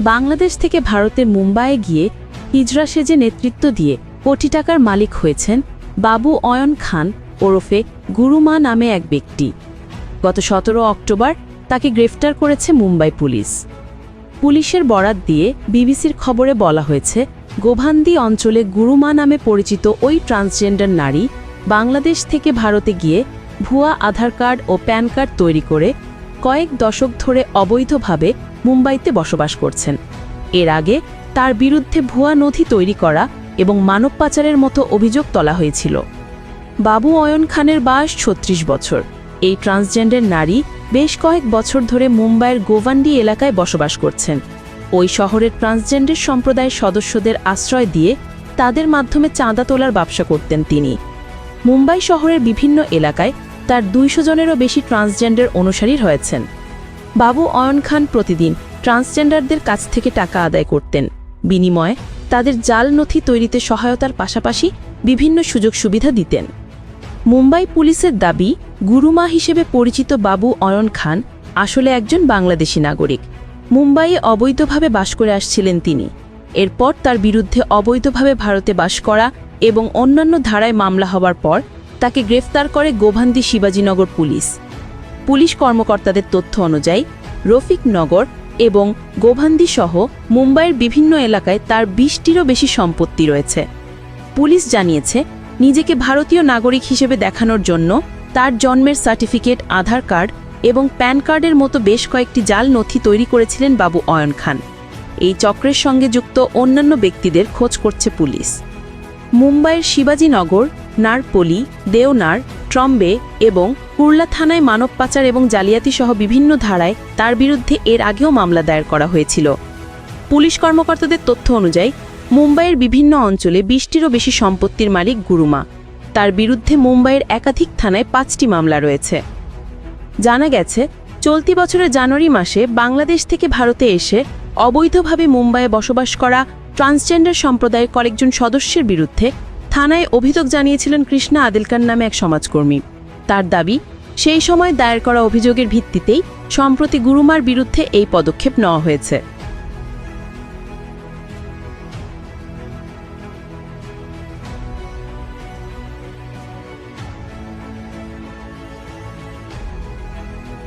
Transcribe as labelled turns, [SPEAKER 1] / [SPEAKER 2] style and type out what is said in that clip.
[SPEAKER 1] বাংলাদেশ থেকে ভারতের মুম্বাইয়ে গিয়ে হিজরা সেজে নেতৃত্ব দিয়ে কোটি টাকার মালিক হয়েছেন বাবু অয়ন খান ওরফে গুরুমা নামে এক ব্যক্তি। গত সতেরো অক্টোবর তাকে গ্রেফতার করেছে মুম্বাই পুলিশ। পুলিশের বরাত দিয়ে বিবিসির খবরে বলা হয়েছে, গোভান্দি অঞ্চলে গুরুমা নামে পরিচিত ওই ট্রান্সজেন্ডার নারী বাংলাদেশ থেকে ভারতে গিয়ে ভুয়া আধার কার্ড ও প্যান কার্ড তৈরি করে কয়েক দশক ধরে অবৈধভাবে মুম্বাইতে বসবাস করছেন। এর আগে তার বিরুদ্ধে ভুয়া নথি তৈরি করা এবং মানব পাচারের মতো অভিযোগ তোলা হয়েছিল। বাবু অয়ন খানের বয়স ছত্রিশ বছর। এই ট্রান্সজেন্ডার নারী বেশ কয়েক বছর ধরে মুম্বাইয়ের গোভান্ডি এলাকায় বসবাস করছেন। ওই শহরের ট্রান্সজেন্ডার সম্প্রদায়ের সদস্যদের আশ্রয় দিয়ে তাদের মাধ্যমে চাঁদা তোলার ব্যবসা করতেন তিনি। মুম্বাই শহরের বিভিন্ন এলাকায় তার দুইশো জনেরও বেশি ট্রান্সজেন্ডার অনুসারী রয়েছেন। বাবু অয়ন খান প্রতিদিন ট্রান্সজেন্ডারদের কাছ থেকে টাকা আদায় করতেন। বিনিময়ে তাদের জাল নথি তৈরিতে সহায়তার পাশাপাশি বিভিন্ন সুযোগ সুবিধা দিতেন। মুম্বাই পুলিশের দাবি, গুরুমা হিসেবে পরিচিত বাবু অয়ন খান আসলে একজন বাংলাদেশি নাগরিক। মুম্বাইয়ে অবৈধভাবে বাস করে আসছিলেন তিনি। এরপর তার বিরুদ্ধে অবৈধভাবে ভারতে বাস করা এবং অন্যান্য ধারায় মামলা হওয়ার পর তাকে গ্রেফতার করে গোভান্দি শিবাজীনগর পুলিশ। পুলিশ কর্মকর্তাদের তথ্য অনুযায়ী, রফিক নগর এবং গোভান্দি সহ মুম্বাইয়ের বিভিন্ন এলাকায় তার বিশটিরও বেশি সম্পত্তি রয়েছে। পুলিশ জানিয়েছে, নিজেকে ভারতীয় নাগরিক হিসেবে দেখানোর জন্য তার জন্মের সার্টিফিকেট, আধার কার্ড এবং প্যান কার্ডের মতো বেশ কয়েকটি জাল নথি তৈরি করেছিলেন বাবু অয়ন খান। এই চক্রের সঙ্গে যুক্ত অন্যান্য ব্যক্তিদের খোঁজ করছে পুলিশ। মুম্বাইয়ের শিবাজীনগর, নারপলি, দেওনার, ট্রম্বে এবং কুর্লা থানায় মানব পাচার এবং জালিয়াতি সহ বিভিন্ন ধারায় তার বিরুদ্ধে এর আগেও মামলা দায়ের করা হয়েছিল। পুলিশ কর্মকর্তাদের তথ্য অনুযায়ী, মুম্বাইয়ের বিভিন্ন অঞ্চলে বিশটিরও বেশি সম্পত্তির মালিক গুরুমা। তার বিরুদ্ধে মুম্বাইয়ের একাধিক থানায় পাঁচটি মামলা রয়েছে। জানা গেছে, চলতি বছরের জানুয়ারি মাসে বাংলাদেশ থেকে ভারতে এসে অবৈধভাবে মুম্বাইয়ে বসবাস করা ট্রান্সজেন্ডার সম্প্রদায়ের কয়েকজন সদস্যের বিরুদ্ধে থানায় অভিযোগ জানিয়েছিলেন কৃষ্ণা আদিলকার নামে এক সমাজকর্মী। তার দাবি, সেই সময় দায়ের করা অভিযোগের ভিত্তিতেই সম্প্রতি গুরুমার বিরুদ্ধে এই পদক্ষেপ নেওয়া হয়েছে।